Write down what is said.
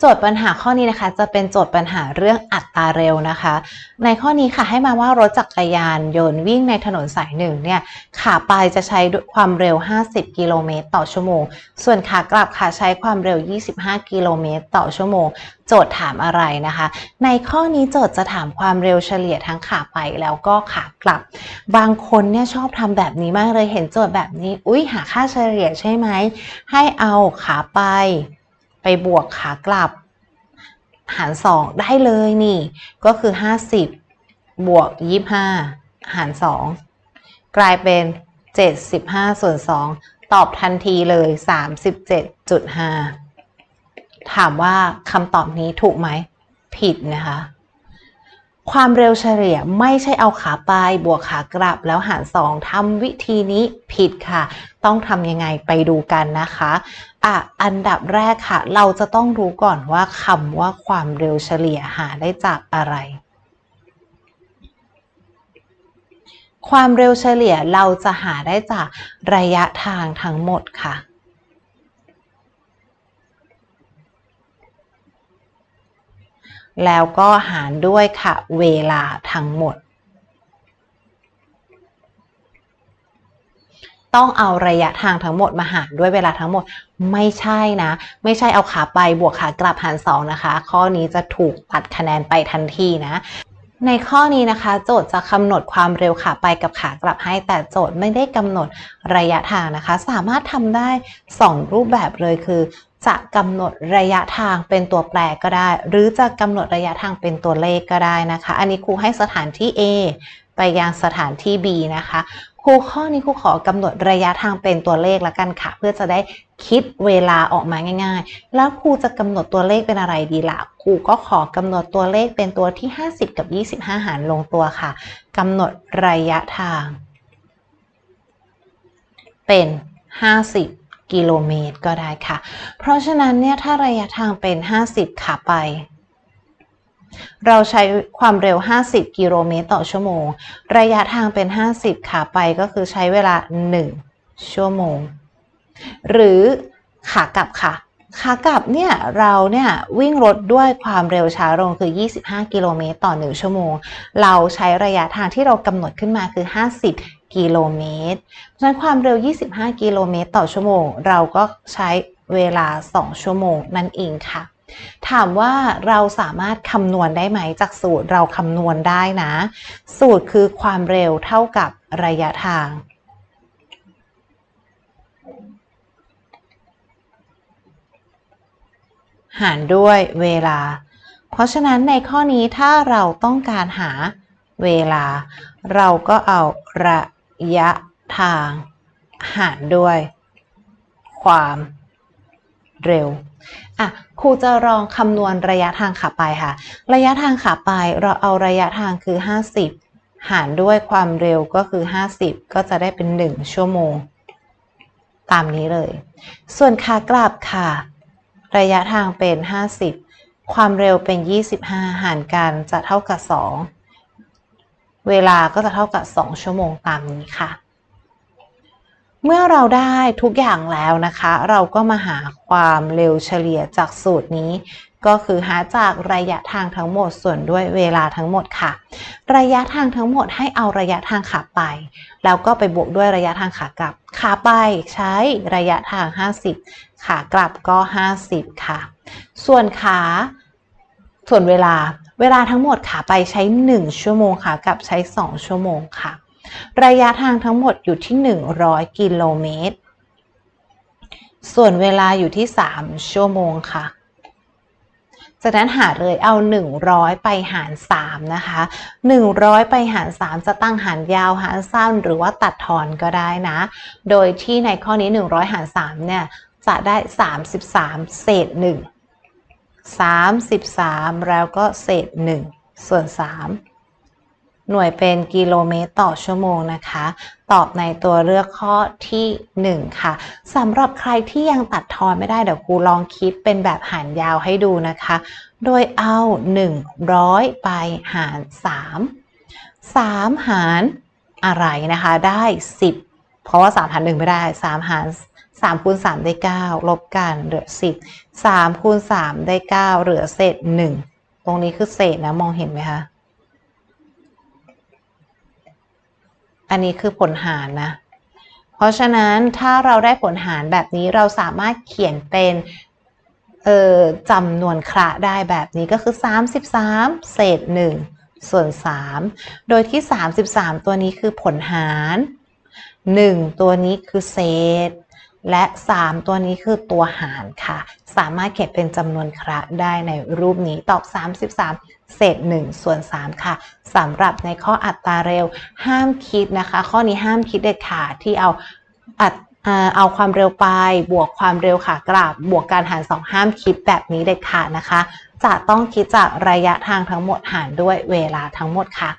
โจทย์ปัญหาข้อนี้นะคะจะเป็นโจทย์ปัญหาเรื่องอัตราเร็วนะคะ ในข้อนี้ค่ะให้มาว่ารถจักรยานยนต์วิ่งในถนนสายหนึ่งเนี่ยขาไปจะใช้ความเร็ว 50 กิโลเมตรต่อชั่วโมง ส่วนขากลับค่ะใช้ความเร็ว 25 กิโลเมตรต่อชั่วโมง โจทย์ถามอะไรนะคะ ในข้อนี้โจทย์จะถามความเร็วเฉลี่ยทั้งขาไปแล้วก็ขากลับ บางคนเนี่ยชอบทำแบบนี้มากเลยเห็นโจทย์แบบนี้ อุ้ยหาค่าเฉลี่ยใช่ไหมให้เอาขาไป ไปบวกขากลับ หาร 2 ได้เลยนี่ ก็คือ 50 บวก 25 หาร 2 กลายเป็น 75 ส่วน 2 ตอบทันทีเลย 37.5 ถามว่าคำตอบนี้ถูกไหม ผิดนะคะ ความเร็วเฉลี่ยไม่ใช่เอาขาไปบวกขากลับแล้วหาร2ทำวิธีนี้ผิดค่ะ ต้องทำยังไงไปดูกันนะคะอะอันดับแรกค่ะ เราจะต้องรู้ก่อนว่าคำว่าความเร็วเฉลี่ยหาได้จากอะไร ความเร็วเฉลี่ยเราจะหาได้จากระยะทางทั้งหมดค่ะ แล้วก็หารด้วยค่ะ เวลาทั้งหมด ต้องเอาระยะทางทั้งหมดมาหารด้วยเวลาทั้งหมด ไม่ใช่นะ ไม่ใช่เอาขาไปบวกขากลับหารสองนะคะ ข้อนี้จะถูกตัดคะแนนไปทันทีนะในข้อนี้นะคะ โจทย์จะกำหนดความเร็วขาไปกับขากลับให้ แต่โจทย์ไม่ได้กำหนดระยะทางนะคะ สามารถทำได้ 2 รูปแบบเลยคือ จะกำหนดระยะทางเป็นตัวแปรก็ได้ หรือจะกำหนดระยะทางเป็นตัวเลขก็ได้นะคะ อันนี้ครูให้สถานที่ A ไปยังสถานที่ B นะคะครูข้อนี้ครูขอกำหนดระยะทางเป็นตัวเลขละกันค่ะ เพื่อจะได้คิดเวลาออกมาง่าย ๆ แล้วครูจะกำหนดตัวเลขเป็นอะไรดีล่ะครูก็ขอกำหนดตัวเลขเป็นตัวที่ 50 กับ 25 หารลงตัวค่ะกำหนดระยะทาง เป็น 50 กิโลเมตรก็ได้ค่ะ เพราะฉะนั้นเนี่ยถ้าระยะทางเป็น 50 ขาไป เราใช้ความเร็ว 50 กิโลเมตรต่อชั่วโมง ระยะทางเป็น 50 ขาไปก็คือใช้เวลา 1 ชั่วโมง หรือขากลับค่ะขากลับเนี่ยเราเนี่ยวิ่งรถด้วยความเร็วช้าลงคือ 25 กิโลเมตรต่อ 1 ชั่วโมง เราใช้ระยะทางที่เรากำหนดขึ้นมาคือ 50 กิโลเมตร เพราะฉะนั้นความเร็ว 25 กิโลเมตรต่อชั่วโมง เราก็ใช้เวลา 2 ชั่วโมงนั่นเองค่ะ ถามว่าเราสามารถคำนวณได้ไหมจากสูตรเราคำนวณได้นะ สูตรคือความเร็วเท่ากับระยะทางหารด้วยเวลา เพราะฉะนั้นในข้อนี้ถ้าเราต้องการหาเวลา เราก็เอาระ ยะทาง หารด้วย ความเร็วอะครูจะลองคำนวณระยะทางขาไปค่ะ ระยะทางขาไปเราเอาระยะทางคือ 50 หารด้วยความเร็วก็คือ 50 ก็จะได้เป็น 1 ชั่วโมง ตามนี้เลย ส่วนขากลับค่ะ ระยะทางเป็น 50 ความเร็วเป็น 25 หารกันจะเท่ากับ 2 เวลาก็จะเท่ากับ 2 ชั่วโมงตามนี้ค่ะ เมื่อเราได้ทุกอย่างแล้วนะคะ เราก็มาหาความเร็วเฉลี่ยจากสูตรนี้ ก็คือหาจากระยะทางทั้งหมดส่วนด้วยเวลาทั้งหมดค่ะ ระยะทางทั้งหมดให้เอาระยะทางขาไป แล้วก็ไปบวกด้วยระยะทางขากลับ ขาไปใช้ระยะทาง 50 ขากลับก็ 50 ค่ะ ส่วนขา ส่วนเวลาเวลาทั้งหมดขาไปใช้ 1 ชั่วโมงขากลับใช้ 2 ชั่วโมงค่ะ ระยะทางทั้งหมดอยู่ที่ 100 กิโลเมตร ส่วนเวลาอยู่ที่ 3 ชั่วโมงค่ะจากนั้นหาเลยเอา 100 ไปหาร 3 นะคะ 100 ไปหาร 3 จะตั้งหารยาวหารสั้นหรือว่าตัดทอนก็ได้นะ โดยที่ในข้อนี้ 100 หาร 3 เนี่ย จะได้ 33 เศษ 1 33 แล้วก็เศษ 1 ส่วน 3 หน่วยเป็นกิโลเมตรต่อชั่วโมงนะคะ ตอบในตัวเลือกข้อที่ 1 ค่ะสำหรับใครที่ยังตัดทอนไม่ได้ เดี๋ยวครูลองคิดเป็นแบบหารยาวให้ดูนะคะ โดยเอา 100 ไปหาร 3 3 หารอะไรนะคะได้ 10 เพราะว่า 3 หาร 1 ไม่ได้ 3 หาร 3คูณ3ได้ 9 ลบกันเหลือ 10 3คูณ3ได้ 9 เหลือเศษ 1 ตรงนี้คือเศษนะ มองเห็นไหมคะ อันนี้คือผลหารนะ เพราะฉะนั้นถ้าเราได้ผลหารแบบนี้เราสามารถเขียนเป็นจำนวนคระได้แบบนี้ก็คือ 33 เศษ 1 ส่วน 3 โดยที่ 33 ตัวนี้คือผลหาร 1 ตัวนี้คือเศษ และ 3 ตัวนี้คือตัวหารค่ะ สามารถเขียนเป็นจำนวนคระได้ในรูปนี้ตอบ 33 เศษ 1 ส่วน 3 ค่ะสำหรับในข้ออัตราเร็วห้ามคิดนะคะ ข้อนี้ห้ามคิดเด็ดขาดที่เอาอัดเอ่อเอาความเร็วไปบวกความเร็วขากลับบวกการหาร2ห้ามคิดแบบนี้เด็ดขาดนะคะ จะต้องคิดจากระยะทางทั้งหมดหารด้วยเวลาทั้งหมดค่ะ